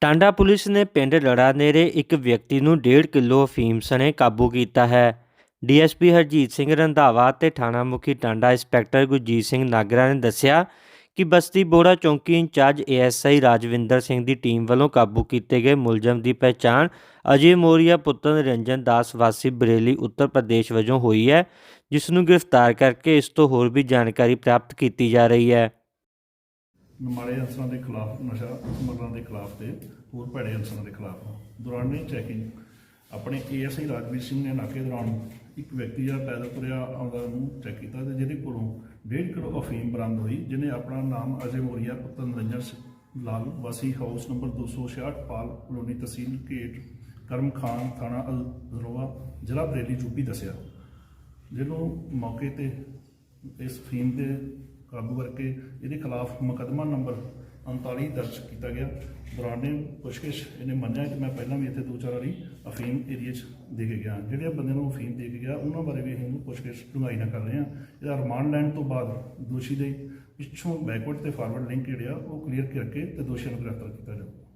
Tanda police ਨੇ ਪਿੰਡ ਲੜਾ ਨੇੜੇ ਇੱਕ ਵਿਅਕਤੀ ਨੂੰ 1.5 ਕਿਲੋ ਅਫੀਮ ਸਣੇ ਕਾਬੂ ਕੀਤਾ ਹੈ। ਡੀਐਸਪੀ ਹਰਜੀਤ ਸਿੰਘ ਰੰਧਾਵਾ ਤੇ ਥਾਣਾ ਮੁਖੀ ਟਾਂਡਾ ਇੰਸਪੈਕਟਰ ਗੁਰਜੀਤ ਸਿੰਘ ਨਾਗਰਾ ਨੇ ਦੱਸਿਆ ਕਿ ਬਸਤੀ ਬੋੜਾ ਚੌਂਕੀ ਇੰਚਾਰਜ ਏਐਸਆਈ ਰਾਜਵਿੰਦਰ ਸਿੰਘ ਦੀ ਟੀਮ ਵੱਲੋਂ ਕਾਬੂ ਕੀਤੇ ਗਏ ਮੁਲਜ਼ਮ ਦੀ ਪਹਿਚਾਣ ਅਜੇ ਮੋਰੀਆ ਪੁੱਤਰ ਨਿਰੰਜਨ ਦਾਸ ਵਾਸੀ ਬਰੇਲੀ ਉੱਤਰ ਪ੍ਰਦੇਸ਼ ਵਜੋਂ ਹੋਈ ਹੈ, ਜਿਸ ਨੂੰ ਗ੍ਰਿਫਤਾਰ ਕਰਕੇ ਇਸ ਤੋਂ ਹੋਰ ਵੀ ਜਾਣਕਾਰੀ ਪ੍ਰਾਪਤ ਕੀਤੀ ਜਾ ਰਹੀ ਹੈ। ਮਾੜੇ ਅਨਸਰਾਂ ਦੇ ਖਿਲਾਫ, ਨਸ਼ਾ ਸਮਗਲਰਾਂ ਦੇ ਖਿਲਾਫ ਤੇ ਹੋਰ ਭੈੜੇ ਅਨਸਰਾਂ ਦੇ ਖਿਲਾਫ ਦੌਰਾਨੇ ਚੈਕਿੰਗ ਆਪਣੇ ਏਐਸਆਈ ਰਾਜਵੀਰ ਸਿੰਘ ਨੇ ਨਾਕੇ ਦੌਰਾਨ ਇੱਕ ਵਿਅਕਤੀ ਜਿਹੜਾ ਪੈਦਲ ਤੁਰਿਆ ਆਉਂਦਾ ਨੂੰ ਚੈੱਕ ਕੀਤਾ ਤੇ ਜਿਹਦੇ ਕੋਲੋਂ 1.5 ਕਿਲੋ ਅਫੀਮ ਬਰਾਮਦ ਹੋਈ, ਜਿਹਨੇ ਆਪਣਾ ਨਾਮ ਅਜੇ ਮੋਰੀਆ ਪੁੱਤਰ ਨਿਰੰਜਨ ਲਾਲ ਵਾਸੀ ਹਾਊਸ ਨੰਬਰ 266 ਪਾਲ ਕਲੋਨੀ ਤਹਿਸੀਲ ਕੇਟ ਕਰਮ ਖਾਨ ਥਾਣਾ ਅਲ ਜ਼ਿਲ੍ਹਾ ਬਰੇਲੀ ਯੂਪੀ ਦੱਸਿਆ। ਜਿਹਨੂੰ ਮੌਕੇ ਤੇ ਇਸ ਫੀਮ ਦੇ ਕਾਬੂ ਕਰਕੇ ਇਹਦੇ ਖਿਲਾਫ ਮੁਕੱਦਮਾ ਨੰਬਰ 39 ਦਰਜ ਕੀਤਾ ਗਿਆ। ਦੌਰਾਨੇ ਪੁੱਛਗਿੱਛ ਇਹਨੇ ਮੰਨਿਆ ਕਿ ਮੈਂ ਪਹਿਲਾਂ ਵੀ ਇੱਥੇ ਦੋ ਚਾਰ ਵਾਰੀ ਅਫੀਮ ਏਰੀਆ 'ਚ ਦੇ ਕੇ ਗਿਆ। ਜਿਹੜੇ ਬੰਦੇ ਨੂੰ ਅਫੀਮ ਦੇ ਕੇ ਗਿਆ, ਉਹਨਾਂ ਬਾਰੇ ਵੀ ਅਸੀਂ ਇਹਨੂੰ ਪੁੱਛਗਿੱਛ ਡੂੰਘਾਈ ਨਾ ਕਰ ਰਹੇ ਹਾਂ। ਇਹਦਾ ਰਿਮਾਂਡ ਲੈਣ ਤੋਂ ਬਾਅਦ ਦੋਸ਼ੀ ਦੇ ਪਿੱਛੋਂ ਬੈਕਵਰਡ ਤੇ ਫਾਰਵਰਡ ਲਿੰਕ ਜਿਹੜੇ ਆ, ਉਹ ਕਲੀਅਰ ਕਰਕੇ ਤੇ ਦੋਸ਼ੀਆਂ ਨੂੰ ਗ੍ਰਿਫਤਾਰ ਕੀਤਾ ਜਾਊਗਾ।